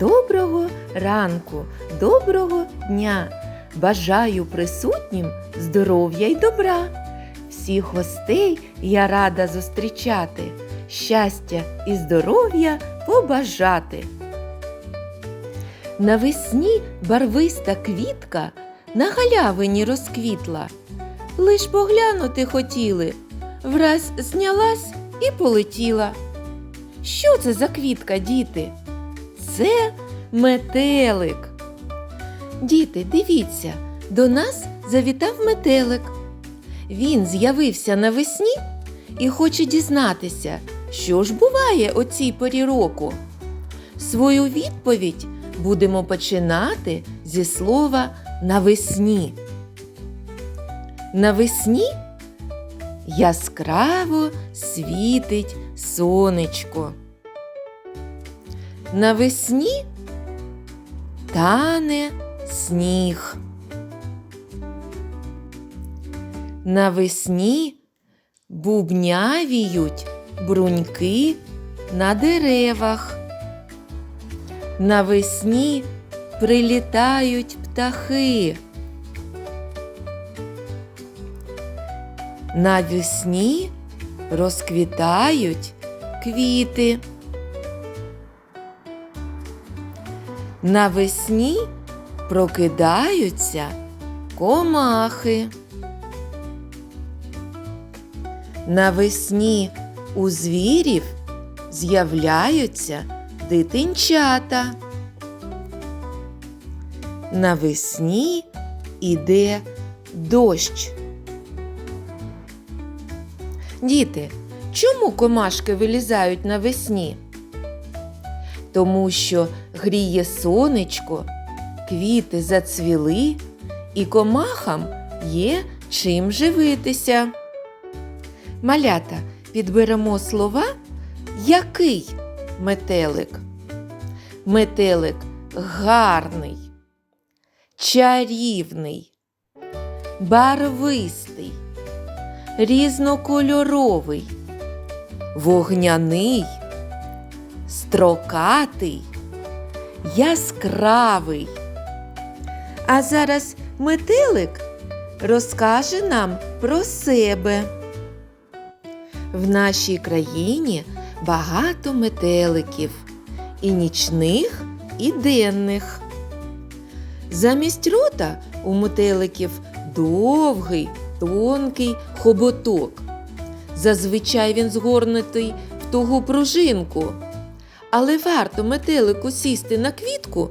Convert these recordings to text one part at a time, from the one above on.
Доброго ранку, доброго дня! Бажаю присутнім здоров'я й добра. Всіх гостей я рада зустрічати, щастя і здоров'я побажати. Навесні барвиста квітка на галявині розквітла. Лиш поглянути хотіли, враз знялась і полетіла. Що це за квітка, діти? Це метелик. Діти, дивіться, до нас завітав метелик. Він з'явився навесні і хоче дізнатися, що ж буває о цій порі року. Свою відповідь будемо починати зі слова навесні. Навесні яскраво світить сонечко. Навесні тане сніг. Навесні бубнявіють бруньки на деревах. Навесні прилітають птахи. Навесні розквітають квіти. Навесні прокидаються комахи. Навесні у звірів з'являються дитинчата. Навесні іде дощ. Діти, чому комашки вилізають навесні? Тому що гріє сонечко, квіти зацвіли, і комахам є чим живитися. Малята підберемо слова який метелик? Метелик гарний, чарівний, барвистий, різнокольоровий, вогняний, строкатий, яскравий. А зараз метелик розкаже нам про себе. В нашій країні багато метеликів і нічних, і денних. Замість рота у метеликів довгий, тонкий хоботок. Зазвичай він згорнутий в тугу пружинку. Але варто метелику сісти на квітку,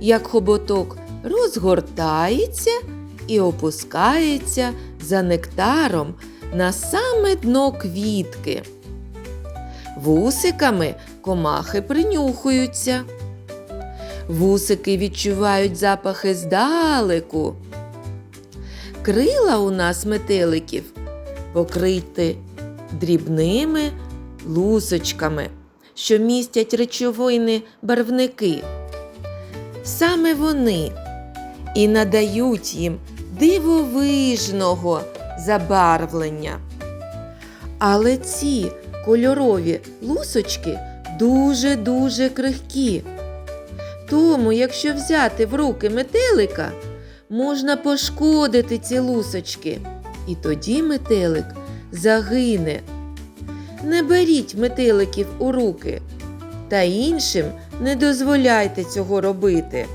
як хоботок розгортається і опускається за нектаром на саме дно квітки. Вусиками комахи принюхуються. Вусики відчувають запахи здалеку. Крила у нас метеликів покриті дрібними лусочками, що містять речовини барвники. Саме вони і надають їм дивовижного забарвлення. Але ці кольорові лусочки дуже-дуже крихкі. Тому, якщо взяти в руки метелика, можна пошкодити ці лусочки, і тоді метелик загине. Не беріть метеликів у руки, та іншим не дозволяйте цього робити.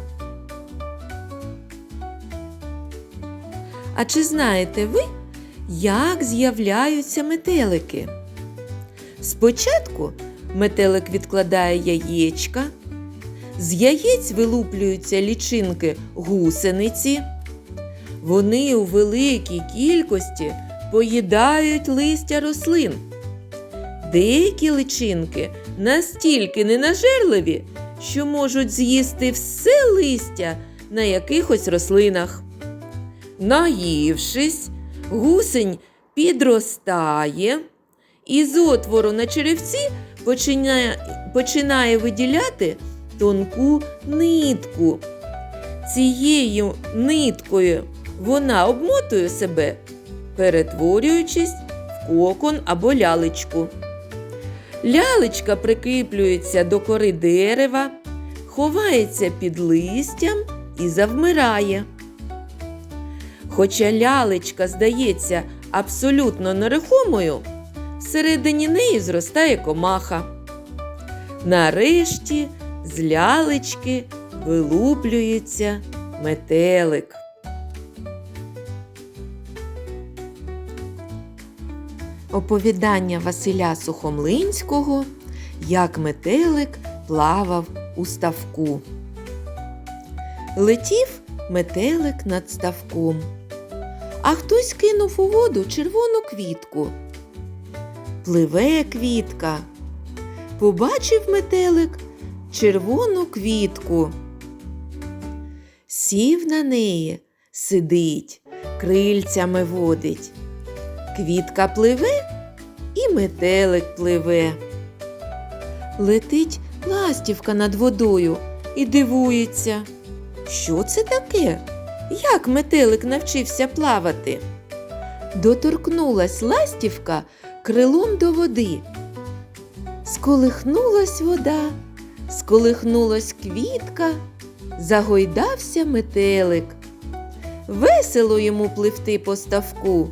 А чи знаєте ви, як з'являються метелики? Спочатку метелик відкладає яєчка, з яєць вилуплюються лічинки гусениці. Вони у великій кількості поїдають листя рослин. Деякі личинки настільки ненажерливі, що можуть з'їсти все листя на якихось рослинах. Наївшись, гусень підростає і з отвору на черевці починає, починає виділяти тонку нитку. Цією ниткою вона обмотує себе, перетворюючись в кокон або лялечку. Лялечка прикріплюється до кори дерева, ховається під листям і завмирає. Хоча лялечка здається абсолютно нерухомою, всередині неї зростає комаха. Нарешті з лялечки вилуплюється метелик. Оповідання Василя Сухомлинського Як метелик плавав у ставку. Летів метелик над ставком, а хтось кинув у воду червону квітку. Пливе квітка. Побачив метелик червону квітку. Сів на неї, сидить, крильцями водить. Квітка пливе і метелик пливе. Летить ластівка над водою і дивується. Що це таке? Як метелик навчився плавати? Доторкнулась ластівка крилом до води. Сколихнулась вода, сколихнулась квітка, загойдався метелик. Весело йому пливти по ставку.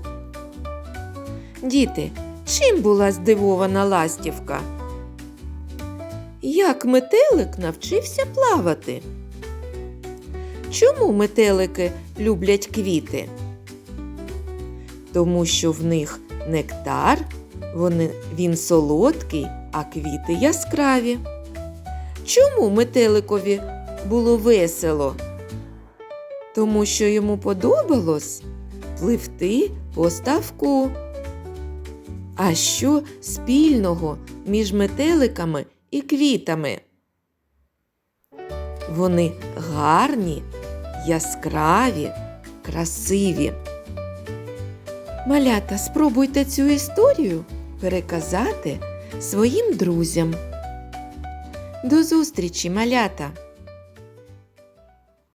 Діти, чим була здивована ластівка? Як метелик навчився плавати? Чому метелики люблять квіти? Тому що в них нектар, вони, він солодкий, а квіти яскраві. Чому метеликові було весело? Тому що йому подобалось пливти по ставку. А що спільного між метеликами і квітами? Вони гарні, яскраві, красиві. Малята, спробуйте цю історію переказати своїм друзям. До зустрічі, малята!